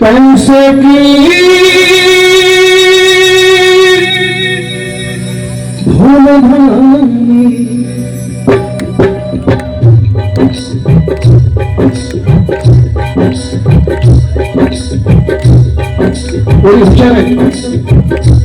पैसे की धूल धानी कोई हुशार आहे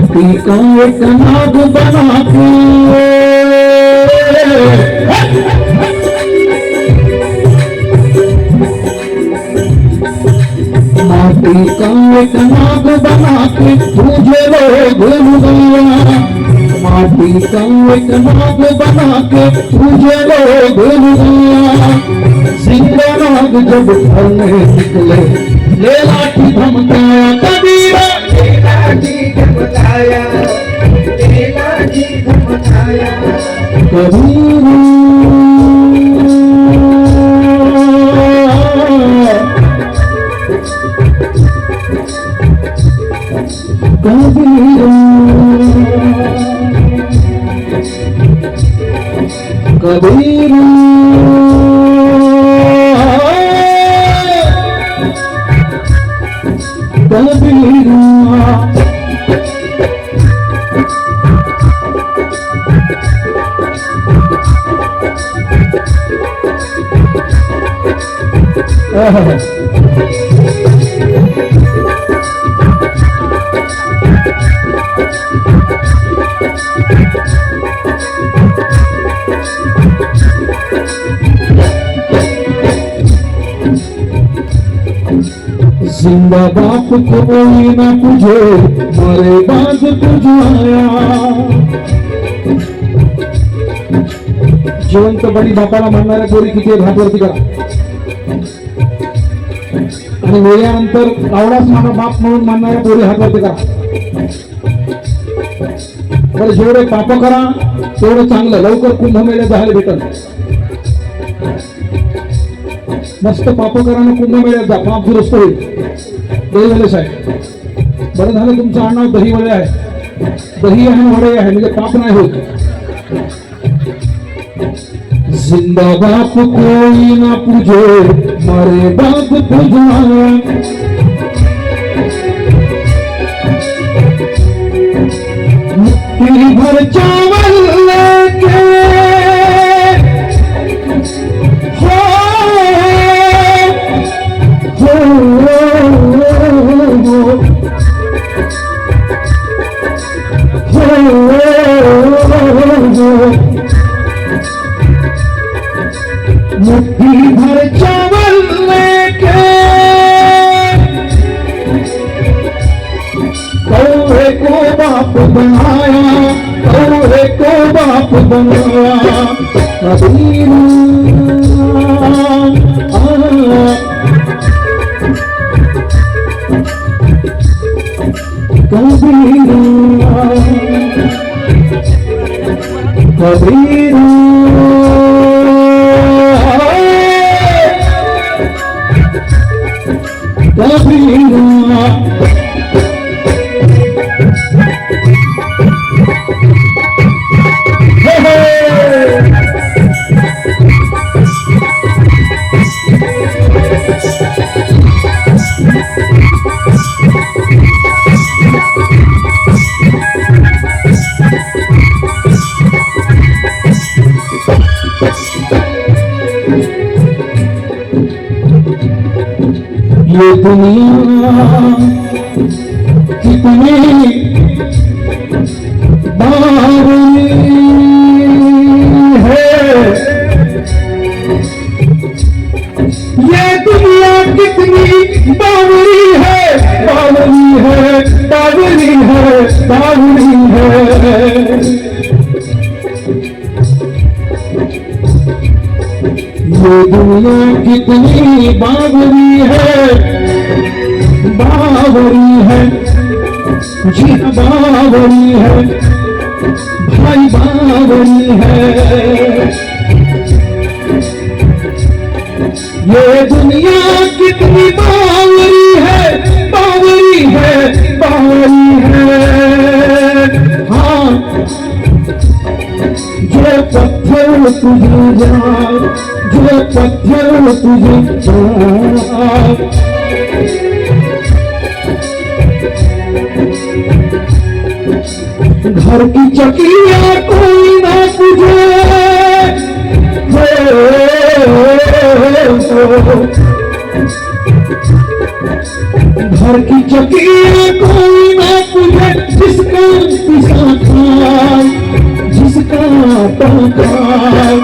कबीरा का एक नाग बना के माटी का एक नाग बना के तुझे लोग गया माटी का एक नाग बना के तुझे लोग गया जिंदा नाग जब घर निकले ले लाठी धमकाया कभी जी घमलाया तेरा जी घमलाया कबीर कबीर जिंदा बाप कोई न तुझे मरे बाद तुझ आया जिवंतपणी बापाला म्हणणाऱ्या पोरी किती आहेत हातवरती करा आणि वेळ्यानंतर आवडाच माझा बाप म्हणून मानणाऱ्या पोरी हातवरती का? बरं जेवढे पाप करा तेवढं चांगलं. लवकर कुंभमेळ्या जायला भेटल. मस्त पाप करा ना कुंभमेळ्यात जा. पाप दुरुस्त होईल. दहीवडे साहेब. बरं झालं तुमचं आडनाव दहीवडे आहे. दही आहे आणि वडे आहे म्हणजे पाप नाही होत. जिंदा बाप कोई ना पूजे. सारे बाद भजाए मुक्ति भर चावल लेके बनाया कौए को बाप बनाया कबीरा कबीरा कबीरा कबीरा ये दुनिया कितनी बावली है, ये दुनिया कितनी बावली है बावली है बावली है बावली है। ये दुनिया कितनी बावरी है जी बावरी है, भाई बावरी है। ये दुनिया कितनी बावरी है बावरी है बावरी है। हाँ जो पत्थर तुझे जो पत्थर तुझे जाए घर की चकिया कोई ना तुझे घर की चकिया कोई ना तुझे जिसका पिसा खाए जिसका टंकार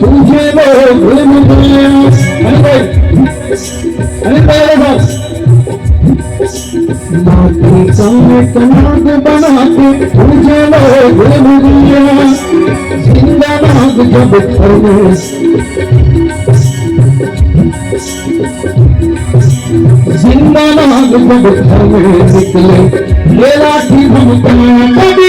तुझे लोग भूल गया अरे भाई अरे भाई जिंदाबाद जब खड़े जिंदाबाद जब निकले ये लाठी भमका कभी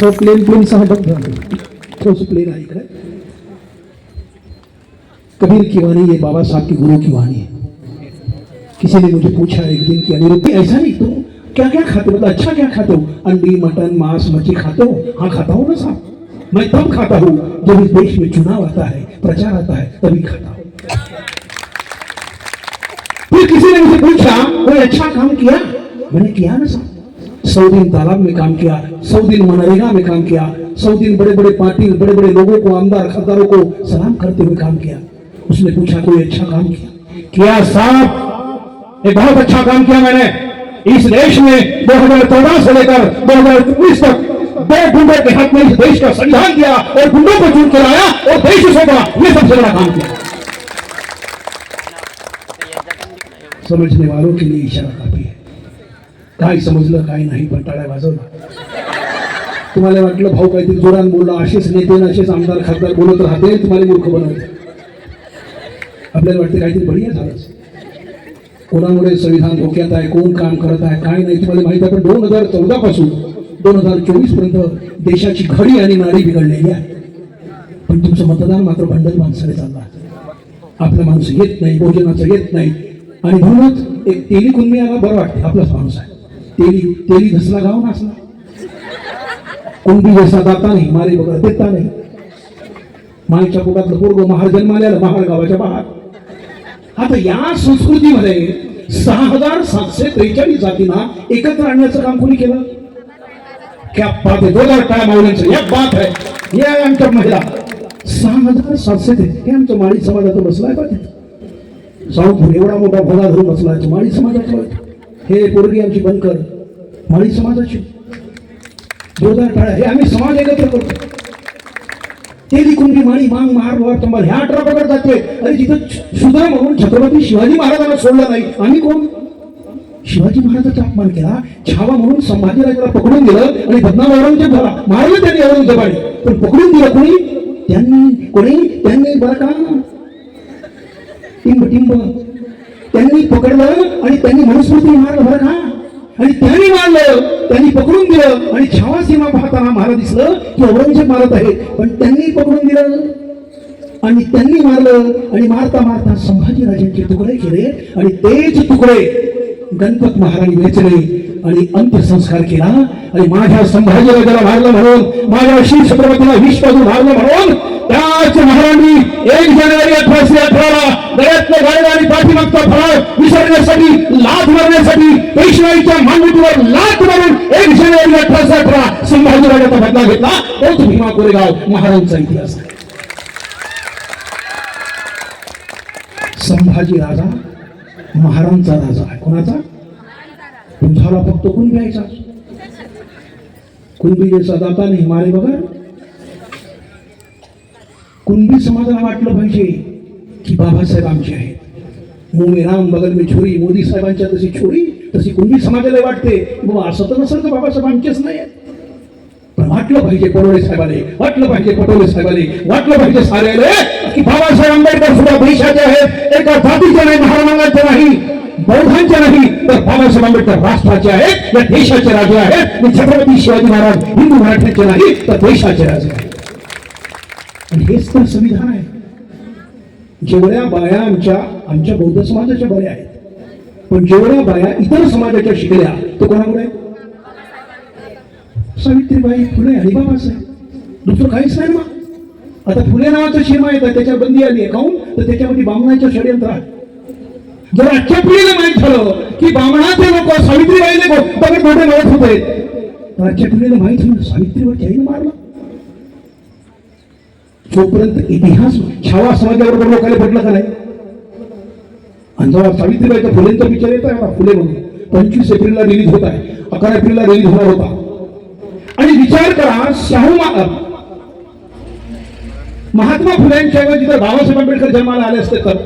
तो प्लेन प्लेन सहा बघ थोडस प्लेन आहे इकडे कबीर की वाणी ये बाबा साहब के गुरु की वाणी है। किसी ने मुझे पूछा एक दिन कि अनिरुद्धि ऐसा नहीं, तुम क्या क्या खाते हो? मतलब अच्छा क्या खाते हो? अंडी, मटन, मांस, मच्छी खाते हो? हाँ खाता हूँ ना साहब। मैं तब खाता हूँ जब इस देश में चुनाव आता है, प्रचार आता है, तभी खाता हूँ। फिर किसी ने मुझे पूछा, कोई अच्छा काम किया? मैंने किया ना साहब। सौ दिन तालाब में काम किया सौ दिन मनरेगा में काम किया। सौ दिन बड़े बड़े पार्टी, बड़े बड़े लोगों को, आमदार खदारों को सलाम करते हुए काम किया। उसने पूछा, कोई अच्छा काम किया? किया साहब, एक बहुत अच्छा काम किया मैंने। इस देश में 2014 से लेकर 2019 तक दो गुंडों के हाथ में इस देश का संविधान दिया और गुंडों को चुन के लाया और देश सौंपा। ये सबसे बड़ा काम किया। समझने वालों के लिए इशारा काफ़ी है। काय समजलं काय नाही पण टाळ्या वाजवला तुम्हाला वाटलं भाऊ काहीतरी जोरान बोलला असेच नेते असेच आमदार खासदार बोलत राहते तुम्हाला मूर्ख बनवते आपल्याला वाटते काहीतरी बढिया झालंच कोणामुळे संविधान धोक्यात आहे कोण काम करत आहे काय नाही तुम्हाला माहिती आहे पण दोन हजार चौदा पासून दोन हजार चोवीसपर्यंत देशाची घडी आणि नाडी बिघडलेली आहे. पण तुमचं मतदान मात्र बंडल माणसाने चालला आपला माणूस येत नाही भोजनाचं येत नाही. आणि म्हणूनच एक तेली कुणबी आला बरं वाटते आपलाच माणूस आहे. तेली तेली घसला गाव नाचला. कुणबी जसा दाता नाही मारे बघा देता नाही. माईच्या पोटातलं पोरग महार जन्माल्याला महार गावाच्या बाहेर. आता या संस्कृतीमध्ये सहा हजार सातशे त्रेचाळीस जातींना एकत्र आणण्याचं काम कोणी केलं? क्या बात आहे दोन हजार काय माऊलींचं? या बात आहे. हे आहे आमच्या महिला. सहा हजार सातशे ते हे आमच्या माळी समाजाचं बसलाय का साऊथ एवढा मोठा भोगा धरून बसलाय तो माळी समाजाचा. आहे. हे पोरगी आमची बनकर. माळी समाजाची. जोरदार टाळ्या हे आम्ही समाज एकत्र करतो. ते कुंडी माळी मांग महार वर तंबाल ह्या अठरा प्रकार जाते अरे तिथं सुद्धा म्हणून छत्रपती शिवाजी महाराजांना सोडला नाही. आम्ही कोण? शिवाजी महाराजांचा अपमान केला. छावा म्हणून संभाजीराजाला पकडून दिलं आणि बदनाम औरंगजेब झाला. मारलं त्यांनी औरंगजेबाने. पण पकडून दिलं कोणी? त्यांनी कोणी? त्यांनी बरं का? टिंब टिंब. त्यांनी पकडलं आणि त्यांनी मनुस्मृती मारलं बरं का? आणि त्यांनी मारलं त्यांनी पकडून दिलं आणि छावा सीमा पाहताना मला दिसलं की औरंगजेब मारत आहे पण त्यांनी पकडून दिलं आणि त्यांनी मारलं आणि मारता मारता संभाजीराजांचे तुकडे केले आणि तेच तुकडे गणपत महाराणी वेचले आणि अंत्यसंस्कार केला. आणि माझ्या संभाजीराजाला मारलं म्हणून माझ्या श्री छत्रपतीला विश्वासू मारलं म्हणून त्याच महाराणी एक जानेवारी अठराशे अठराला गळ्यातलं गायला आणि पाठीमागचा फळा विसरण्यासाठी लाथ मारण्यासाठी पेशवाईच्या मानवतीवर लाथ मारून एक जानेवारी अठराशे अठरा संभाजीराजाचा बदला घेतला. तोच भीमा कोरेगाव महाराजांचा इतिहास. आहे संभाजी राजा महाराजांचा राजा आहे. कोणाचा? तुझाला फक्त कोण घ्यायचा कुणबी जैसा जाता नाही. मारे बघा. कुणबी समाजाला वाटलं पाहिजे की बाबासाहेब आमचे आहेत. मुंह राम बगल मी छोरी मोदी साहेबांच्या तशी छोरी तशी कुणबी समाजाला वाटते बाबा असं तर नसेल तर बाबासाहेब आमचेच नाही आहेत. पण वाटलं पाहिजे परोळे साहेबाले वाटलं पाहिजे पटोले साहेबाले वाटलं पाहिजे साऱ्याले की बाबासाहेब आंबेडकर सुद्धा देशाचे आहेत. एका जातीचे नाही महाराणांचे नाही बौद्धांचे नाही तर बाबासाहेब आंबेडकर राष्ट्राचे आहेत या देशाचे राजे आहेत. छत्रपती शिवाजी महाराज हिंदू मराठ्यांचे नाही तर देशाचे राजे आहेत. आणि हेच तर संविधान आहे. जेवढ्या बाया आमच्या आमच्या बौद्ध समाजाच्या बऱ्या आहेत पण जेवढ्या बाया इतर समाजाच्या शिकल्या तो कोणामुळे? सावित्रीबाई फुले आणि बाबासाहेब दुसरं काहीच नाही मग. आता फुले नावाचं सीमा येतं त्याच्यावर बंदी आली आहे. काऊन तर त्याच्यामध्ये बामणाचं षडयंत्र आहे जर आजच्या पिढीला माहीत झालं की बामणाचे लोक सावित्रीबाईने बघत मोठे मारत होते. तर आजच्या पिढीला माहीत झालं सावित्रीबाई त्याईने मारला. तोपर्यंत इतिहास छावा समाजाबरोबर लोकांना भेटला का नाही? आणि जेव्हा सावित्रीबाईचा फुलेंचा विचार येत आहे फुले म्हणून पंचवीस एप्रिलला रिलीज होत आहे. अकरा एप्रिलला रिलीज होणार होता. आणि विचार करा शाहू मा- महात्मा फुलेंच्या ऐवजी जर बाबासाहेब आंबेडकर जन्माला आले असते तर?